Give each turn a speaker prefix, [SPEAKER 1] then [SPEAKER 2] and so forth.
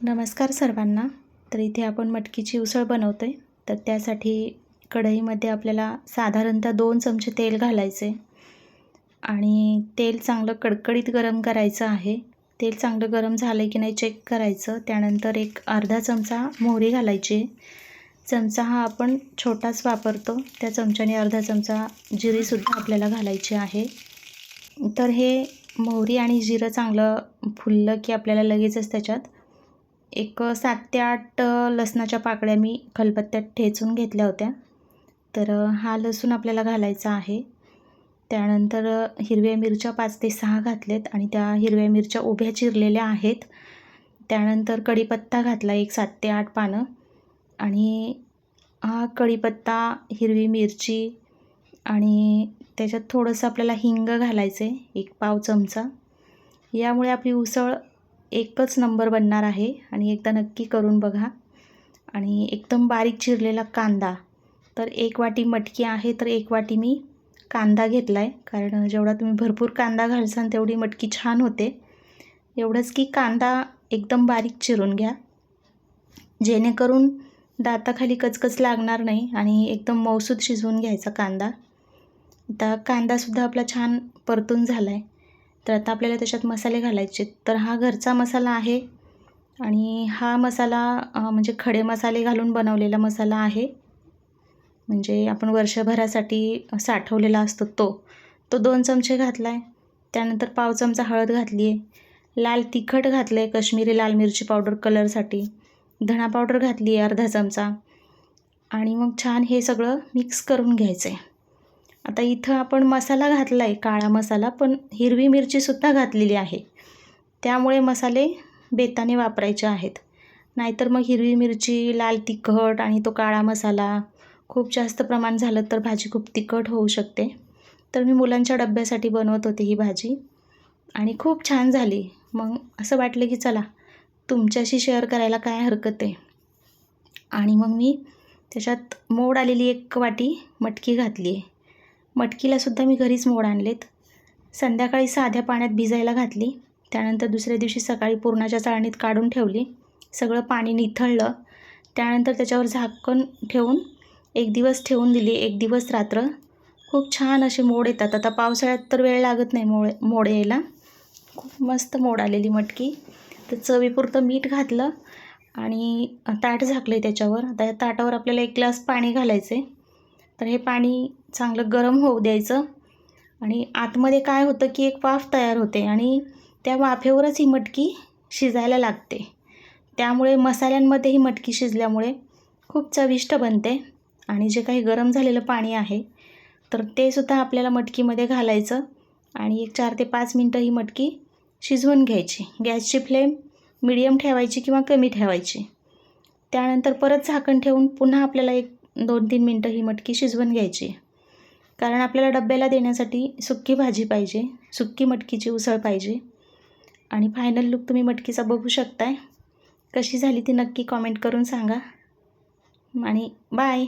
[SPEAKER 1] नमस्कार सर्वांना. तर इथे आपण मटकीची उसळ बनवतो आहे तर त्यासाठी कढईमध्ये आपल्याला साधारणतः दोन चमचे तेल घालायचे. आणि तेल चांगलं कडकडीत गरम करायचं आहे. तेल चांगलं गरम झालं की नाही चेक करायचं. त्यानंतर एक अर्धा चमचा मोहरी घालायची. चमचा हा आपण छोटाच वापरतो. त्या चमच्याने अर्धा चमचा जिरीसुद्धा आपल्याला घालायची आहे. तर हे मोहरी आणि जिरं चांगलं फुललं की आपल्याला लगेचच त्याच्यात एक सात ते आठ लसणाच्या पाकळ्या मी खलबत्त्यात ठेचून घेतल्या होत्या. तर हा लसूण आपल्याला घालायचा आहे. त्यानंतर हिरव्या मिरच्या पाच ते सहा घातलेत आणि त्या हिरव्या मिरच्या उभ्या चिरलेल्या आहेत. त्यानंतर कढीपत्ता घातला एक सात ते आठ पानं. आणि हा कढीपत्ता हिरवी मिरची आणि त्याच्यात थोडंसं आपल्याला हिंग घालायचं आहे एक पाव चमचा. यामुळे आपली उसळ एकच नंबर बनणार आहे आणि एकदा नक्की करून बघा. आणि एकदम बारीक चिरलेला कांदा. तर एक वाटी मटकी आहे तर एक वाटी मी कांदा घेतला आहे कारण जेवढा तुम्ही भरपूर कांदा घालसाल तेवढी मटकी छान होते. एवढंच की कांदा एकदम बारीक चिरून घ्या. जेणेकरून दाताखाली कचकच लागणार नाही आणि एकदम मौसूद शिजवून घ्यायचा कांदा. आता कांदासुद्धा आपला छान परतून झाला आहे तर आता आपल्याला त्याच्यात मसाले घालायचे तर हा घरचा मसाला आहे आणि हा मसाला म्हणजे खडे मसाले घालून बनवलेला मसाला आहे. म्हणजे आपण वर्षभरासाठी साठवलेला असतो तो. तो दोन चमचे घातला आहे त्यानंतर पाव चमचा हळद घातली आहे लाल तिखट घातलं आहे कश्मीरी लाल मिरची पावडर कलरसाठी. धणा पावडर घातली आहे अर्धा चमचा. आणि मग छान हे सगळं मिक्स करून घ्यायचं आहे आता इथं आपण मसाला घातला आहे काळा मसाला पण हिरवी मिरचीसुद्धा घातलेली आहे. त्यामुळे मसाले बेताने वापरायचे आहेत. नाहीतर मग हिरवी मिरची लाल तिखट आणि तो काळा मसाला खूप जास्त प्रमाण झालं तर भाजी खूप तिखट होऊ शकते. तर मी मुलांच्या डब्यासाठी बनवत होते ही भाजी आणि खूप छान झाली. मग असं वाटलं की चला तुमच्याशी शेअर करायला काय हरकत आहे? आणि मग मी त्याच्यात मोड आलेली एक वाटी मटकी घातली आहे मटकीलासुद्धा मी घरीच मोड आणलेत. संध्याकाळी साध्या पाण्यात भिजायला घातली. त्यानंतर दुसऱ्या दिवशी सकाळी पुरणाच्या चाळणीत काढून ठेवली. सगळं पाणी निथळलं. त्यानंतर त्याच्यावर झाकण ठेवून एक दिवस ठेवून दिली. एक दिवस रात्र. खूप छान असे मोड येतात. आता पावसाळ्यात तर वेळ लागत नाही मोड मोड यायला. खूप मस्त मोड आलेली मटकी. तर चवीपुरतं मीठ घातलं आणि ताट झाकलं आहे त्याच्यावर. आता या ताटावर आपल्याला एक ग्लास पाणी घालायचं आहे तर हे पाणी चांगलं गरम होऊ द्यायचं. आणि आतमध्ये काय होतं की एक वाफ तयार होते आणि त्या वाफेवरच ही मटकी शिजायला लागते. त्यामुळे मसाल्यांमध्ये ही मटकी शिजल्यामुळे खूप चविष्ट बनते आणि जे काही गरम झालेलं पाणी आहे तर ते सुद्धा आपल्याला मटकीमध्ये घालायचं आणि एक चार ते पाच मिनटं ही मटकी शिजवून घ्यायची. गॅसची फ्लेम मिडियम ठेवायची किंवा कमी ठेवायची. त्यानंतर परत झाकण ठेवून पुन्हा आपल्याला एक दोन तीन मिनटं ही मटकी शिजवून घ्यायची. कारण आपल्याला डब्याला देण्यासाठी सुक्की भाजी पाहिजे सुक्की मटकीची उसळ पाहिजे. आणि फायनल लुक तुम्ही मटकीचा बघू शकताय. कशी झाली ती नक्की कॉमेंट करून सांगा. आणि बाय